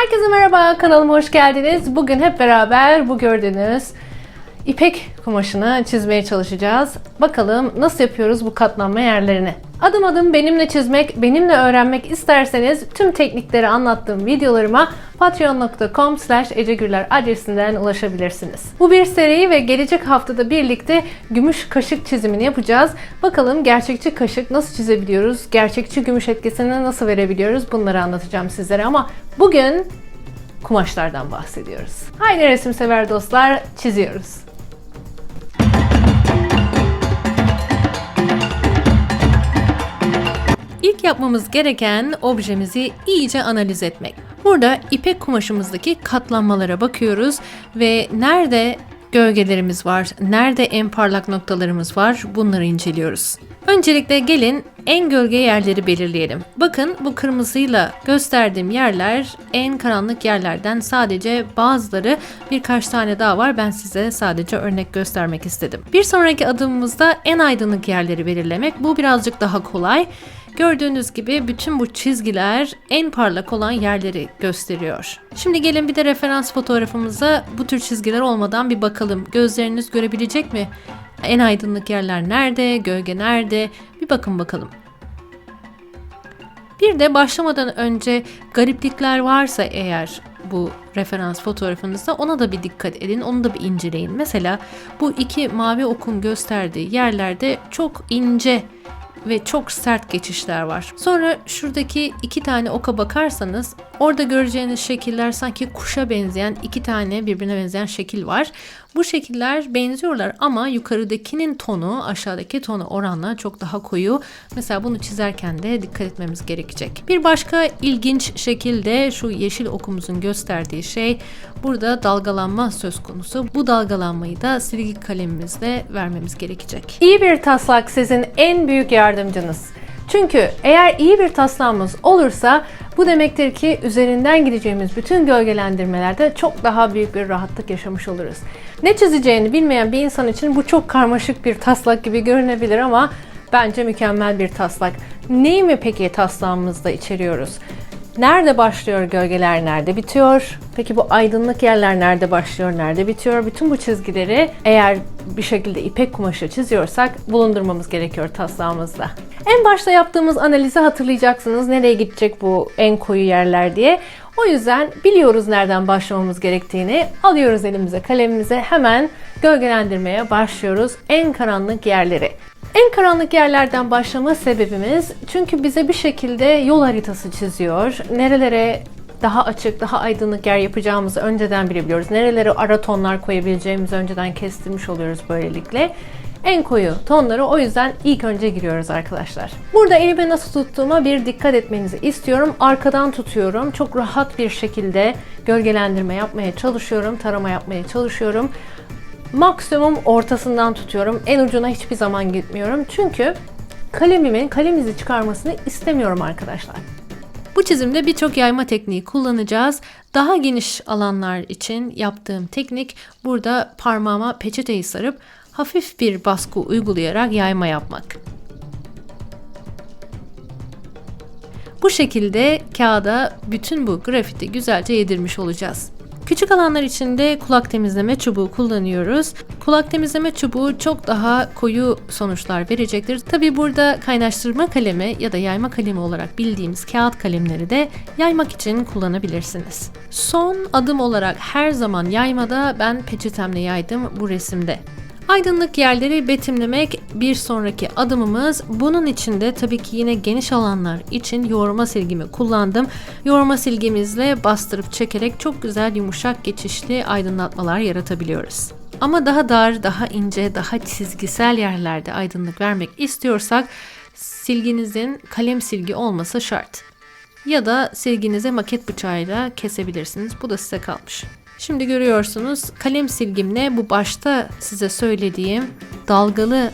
Herkese merhaba, kanalıma hoş geldiniz. Bugün hep beraber bu gördüğünüz ipek kumaşını çizmeye çalışacağız. Bakalım nasıl yapıyoruz bu katlanma yerlerini. Adım adım benimle çizmek, benimle öğrenmek isterseniz tüm teknikleri anlattığım videolarıma patreon.com slash ecegürler adresinden ulaşabilirsiniz. Bu bir seri ve gelecek haftada birlikte gümüş kaşık çizimini yapacağız. Bakalım gerçekçi kaşık nasıl çizebiliyoruz, gerçekçi gümüş etkisini nasıl verebiliyoruz bunları anlatacağım sizlere ama bugün kumaşlardan bahsediyoruz. Haydi resim sever dostlar çiziyoruz. Yapmamız gereken objemizi iyice analiz etmek. Burada ipek kumaşımızdaki katlanmalara bakıyoruz ve nerede gölgelerimiz var, nerede en parlak noktalarımız var bunları inceliyoruz. Öncelikle gelin en gölge yerleri belirleyelim. Bakın bu kırmızıyla gösterdiğim yerler en karanlık yerlerden sadece bazıları birkaç tane daha var. Ben size sadece örnek göstermek istedim. Bir sonraki adımımızda en aydınlık yerleri belirlemek. Bu birazcık daha kolay. Gördüğünüz gibi bütün bu çizgiler en parlak olan yerleri gösteriyor. Şimdi gelin bir de referans fotoğrafımıza bu tür çizgiler olmadan bir bakalım. Gözleriniz görebilecek mi? En aydınlık yerler nerede? Gölge nerede? Bir bakın bakalım. Bir de başlamadan önce gariplikler varsa eğer bu referans fotoğrafınızda ona da bir dikkat edin, onu da bir inceleyin. Mesela bu iki mavi okun gösterdiği yerlerde çok ince ve çok sert geçişler var. Sonra şuradaki iki tane oka bakarsanız orada göreceğiniz şekiller sanki kuşa benzeyen iki tane birbirine benzeyen şekil var. Bu şekiller benziyorlar ama yukarıdakinin tonu aşağıdaki tonu oranla çok daha koyu. Mesela bunu çizerken de dikkat etmemiz gerekecek. Bir başka ilginç şekilde şu yeşil okumuzun gösterdiği şey burada dalgalanma söz konusu. Bu dalgalanmayı da silgi kalemimizle vermemiz gerekecek. İyi bir taslak sizin en büyük yardımcınız. Çünkü eğer iyi bir taslağımız olursa bu demektir ki üzerinden gideceğimiz bütün gölgelendirmelerde çok daha büyük bir rahatlık yaşamış oluruz. Ne çizeceğini bilmeyen bir insan için bu çok karmaşık bir taslak gibi görünebilir ama bence mükemmel bir taslak. Neyi mi peki taslağımızda içeriyoruz? Nerede başlıyor gölgeler, nerede bitiyor? Peki bu aydınlık yerler nerede başlıyor, nerede bitiyor? Bütün bu çizgileri eğer bir şekilde ipek kumaşı çiziyorsak bulundurmamız gerekiyor taslağımızda. En başta yaptığımız analizi hatırlayacaksınız. Nereye gidecek bu en koyu yerler diye. O yüzden biliyoruz nereden başlamamız gerektiğini. Alıyoruz elimize kalemimize hemen gölgelendirmeye başlıyoruz en karanlık yerleri. En karanlık yerlerden başlama sebebimiz çünkü bize bir şekilde yol haritası çiziyor. Nerelere daha açık, daha aydınlık yer yapacağımızı önceden bilebiliyoruz. Nerelere ara tonlar koyabileceğimizi önceden kestirmiş oluyoruz böylelikle. En koyu tonları o yüzden ilk önce giriyoruz arkadaşlar. Burada elime nasıl tuttuğuma bir dikkat etmenizi istiyorum. Arkadan tutuyorum. Çok rahat bir şekilde gölgelendirme yapmaya çalışıyorum. Tarama yapmaya çalışıyorum. Maksimum ortasından tutuyorum. En ucuna hiçbir zaman gitmiyorum. Çünkü kalemimin kalem izi çıkarmasını istemiyorum arkadaşlar. Bu çizimde birçok yayma tekniği kullanacağız. Daha geniş alanlar için yaptığım teknik burada parmağıma peçeteyi sarıp hafif bir baskı uygulayarak yayma yapmak. Bu şekilde kağıda bütün bu grafiti güzelce yedirmiş olacağız. Küçük alanlar için de kulak temizleme çubuğu kullanıyoruz. Kulak temizleme çubuğu çok daha koyu sonuçlar verecektir. Tabi burada kaynaştırma kalemi ya da yayma kalemi olarak bildiğimiz kağıt kalemleri de yaymak için kullanabilirsiniz. Son adım olarak her zaman yaymada ben peçetemle yaydım bu resimde. Aydınlık yerleri betimlemek bir sonraki adımımız. Bunun için de tabii ki yine geniş alanlar için yoğurma silgimi kullandım. Yoğurma silgimizle bastırıp çekerek çok güzel yumuşak geçişli aydınlatmalar yaratabiliyoruz. Ama daha dar, daha ince, daha çizgisel yerlerde aydınlık vermek istiyorsak silginizin kalem silgi olması şart. Ya da silginize maket bıçağıyla kesebilirsiniz. Bu da size kalmış. Şimdi görüyorsunuz kalem silgimle bu başta size söylediğim dalgalı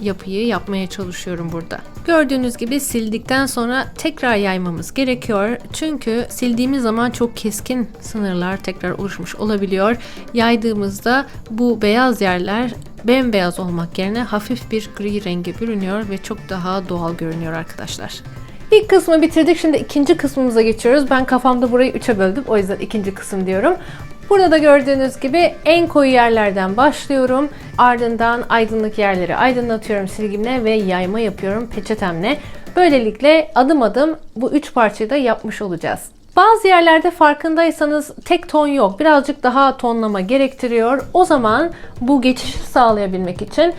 yapıyı yapmaya çalışıyorum burada. Gördüğünüz gibi sildikten sonra tekrar yaymamız gerekiyor. Çünkü sildiğimiz zaman çok keskin sınırlar tekrar oluşmuş olabiliyor. Yaydığımızda bu beyaz yerler bembeyaz olmak yerine hafif bir gri renge bürünüyor ve çok daha doğal görünüyor arkadaşlar. İlk kısmı bitirdik. Şimdi ikinci kısmımıza geçiyoruz. Ben kafamda burayı üçe böldüm. O yüzden ikinci kısım diyorum. Burada da gördüğünüz gibi en koyu yerlerden başlıyorum. Ardından aydınlık yerleri aydınlatıyorum silgimle ve yayma yapıyorum peçetemle. Böylelikle adım adım bu üç parçayı da yapmış olacağız. Bazı yerlerde farkındaysanız tek ton yok. Birazcık daha tonlama gerektiriyor. O zaman bu geçişi sağlayabilmek için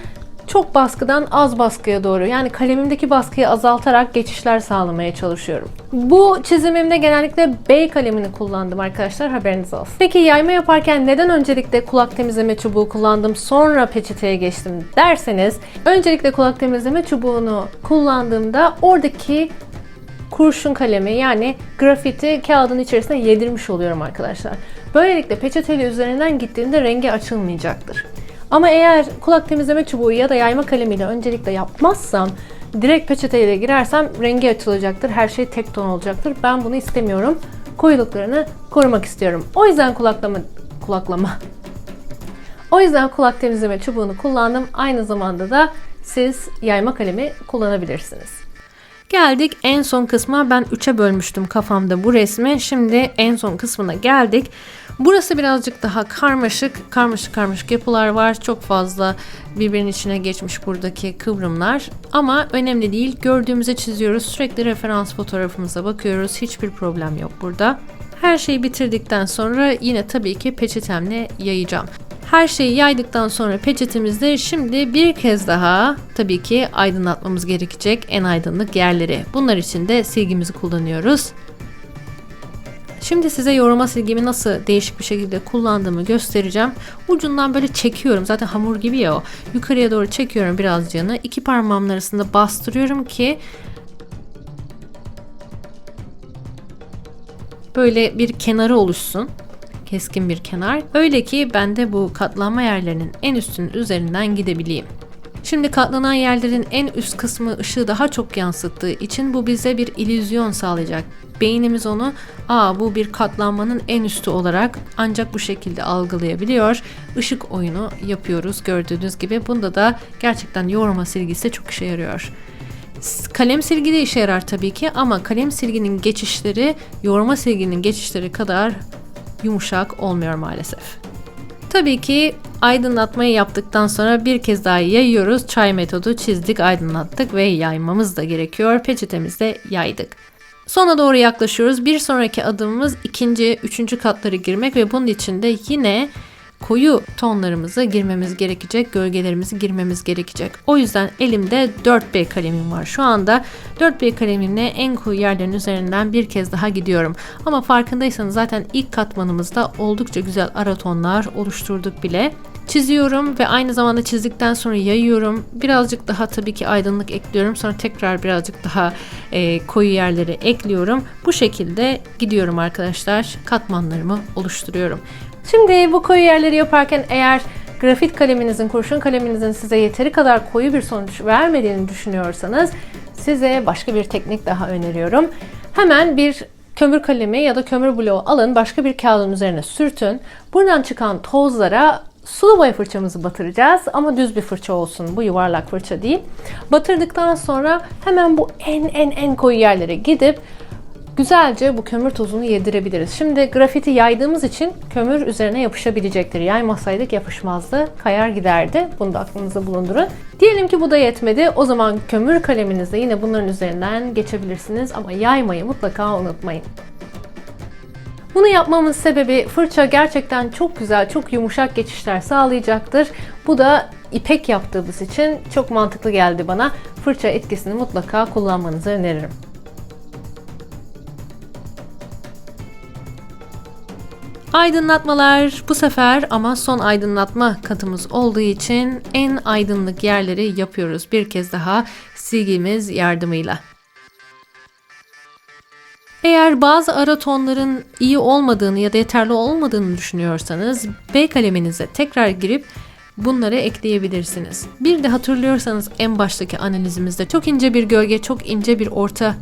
çok baskıdan az baskıya doğru yani kalemimdeki baskıyı azaltarak geçişler sağlamaya çalışıyorum. Bu çizimimde genellikle B kalemini kullandım arkadaşlar haberiniz olsun. Peki yayma yaparken neden öncelikle kulak temizleme çubuğu kullandım sonra peçeteye geçtim derseniz öncelikle kulak temizleme çubuğunu kullandığımda oradaki kurşun kalemi yani grafiti kağıdın içerisine yedirmiş oluyorum arkadaşlar. Böylelikle peçeteyle üzerinden gittiğinde rengi açılmayacaktır. Ama eğer kulak temizleme çubuğu ya da yayma kalemiyle öncelikle yapmazsam direkt peçeteyle girersem rengi açılacaktır. Her şey tek ton olacaktır. Ben bunu istemiyorum. Koyuluklarını korumak istiyorum. O yüzden kulaklama kulaklama o yüzden kulak temizleme çubuğunu kullandım. Aynı zamanda da siz yayma kalemi kullanabilirsiniz. Geldik en son kısma. Ben 3'e bölmüştüm kafamda bu resmi. Şimdi en son kısmına geldik. Burası birazcık daha karmaşık. Karmaşık karmaşık yapılar var. Çok fazla birbirinin içine geçmiş buradaki kıvrımlar. Ama önemli değil. Gördüğümüzü çiziyoruz. Sürekli referans fotoğrafımıza bakıyoruz. Hiçbir problem yok burada. Her şeyi bitirdikten sonra yine tabii ki peçetemle yayacağım. Her şeyi yaydıktan sonra peçetemizde şimdi bir kez daha tabii ki aydınlatmamız gerekecek en aydınlık yerleri. Bunlar için de silgimizi kullanıyoruz. Şimdi size yoruma silgimi nasıl değişik bir şekilde kullandığımı göstereceğim. Ucundan böyle çekiyorum. Zaten hamur gibi ya o. Yukarıya doğru çekiyorum birazcığını. İki parmağımın arasında bastırıyorum ki böyle bir kenarı oluşsun keskin bir kenar. Öyle ki ben de bu katlanma yerlerinin en üstünün üzerinden gidebileyim. Şimdi katlanan yerlerin en üst kısmı ışığı daha çok yansıttığı için bu bize bir illüzyon sağlayacak. Beynimiz onu aa bu bir katlanmanın en üstü olarak ancak bu şekilde algılayabiliyor. Işık oyunu yapıyoruz gördüğünüz gibi. Bunda da gerçekten yoğurma silgisi çok işe yarıyor. Kalem silgi de işe yarar tabii ki ama kalem silginin geçişleri yoğurma silginin geçişleri kadar yumuşak olmuyor maalesef. Tabii ki aydınlatmayı yaptıktan sonra bir kez daha yayıyoruz. Çay metodu çizdik, aydınlattık ve yaymamız da gerekiyor. Peçetemizde yaydık. Sona doğru yaklaşıyoruz. Bir sonraki adımımız ikinci, üçüncü katları girmek ve bunun için de yine koyu tonlarımızı girmemiz gerekecek, gölgelerimizi girmemiz gerekecek. O yüzden elimde 4B kalemim var. Şu anda 4B kalemimle en koyu yerlerin üzerinden bir kez daha gidiyorum. Ama farkındaysanız zaten ilk katmanımızda oldukça güzel ara tonlar oluşturduk bile. Çiziyorum ve aynı zamanda çizdikten sonra yayıyorum. Birazcık daha tabii ki aydınlık ekliyorum. Sonra tekrar birazcık daha e, koyu yerleri ekliyorum. Bu şekilde gidiyorum arkadaşlar. Katmanlarımı oluşturuyorum. Şimdi bu koyu yerleri yaparken eğer grafit kaleminizin, kurşun kaleminizin size yeteri kadar koyu bir sonuç vermediğini düşünüyorsanız size başka bir teknik daha öneriyorum. Hemen bir kömür kalemi ya da kömür bloğu alın, başka bir kağıdın üzerine sürtün. Buradan çıkan tozlara sulu boya fırçamızı batıracağız ama düz bir fırça olsun. Bu yuvarlak fırça değil. Batırdıktan sonra hemen bu en en en koyu yerlere gidip güzelce bu kömür tozunu yedirebiliriz. Şimdi grafiti yaydığımız için kömür üzerine yapışabilecektir. Yaymasaydık yapışmazdı, kayar giderdi. Bunu da aklınızda bulundurun. Diyelim ki bu da yetmedi. O zaman kömür kaleminizle yine bunların üzerinden geçebilirsiniz ama yaymayı mutlaka unutmayın. Bunu yapmamın sebebi fırça gerçekten çok güzel, çok yumuşak geçişler sağlayacaktır. Bu da ipek yaptığımız için çok mantıklı geldi bana. Fırça etkisini mutlaka kullanmanızı öneririm. Aydınlatmalar bu sefer ama son aydınlatma katımız olduğu için en aydınlık yerleri yapıyoruz bir kez daha silgimiz yardımıyla. Eğer bazı ara tonların iyi olmadığını ya da yeterli olmadığını düşünüyorsanız B kaleminize tekrar girip bunları ekleyebilirsiniz. Bir de hatırlıyorsanız en baştaki analizimizde çok ince bir gölge, çok ince bir orta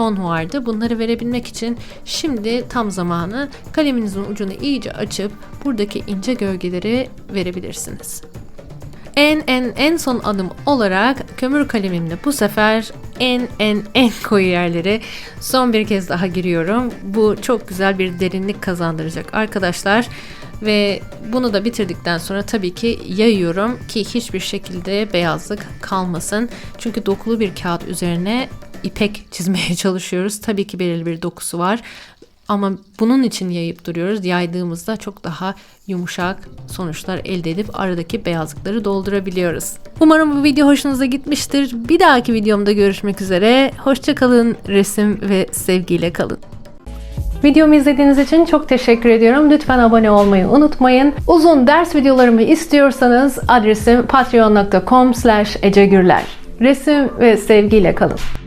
ton vardı. Bunları verebilmek için şimdi tam zamanı kaleminizin ucunu iyice açıp buradaki ince gölgeleri verebilirsiniz. En en en son adım olarak kömür kalemimle bu sefer en en en koyu yerlere son bir kez daha giriyorum. Bu çok güzel bir derinlik kazandıracak arkadaşlar. Ve bunu da bitirdikten sonra tabii ki yayıyorum ki hiçbir şekilde beyazlık kalmasın. Çünkü dokulu bir kağıt üzerine ipek çizmeye çalışıyoruz. Tabii ki belirli bir dokusu var. Ama bunun için yayıp duruyoruz. Yaydığımızda çok daha yumuşak sonuçlar elde edip aradaki beyazlıkları doldurabiliyoruz. Umarım bu video hoşunuza gitmiştir. Bir dahaki videomda görüşmek üzere. Hoşçakalın, resim ve sevgiyle kalın. Videomu izlediğiniz için çok teşekkür ediyorum. Lütfen abone olmayı unutmayın. Uzun ders videolarımı istiyorsanız adresim patreon.com ecegürler. Resim ve sevgiyle kalın.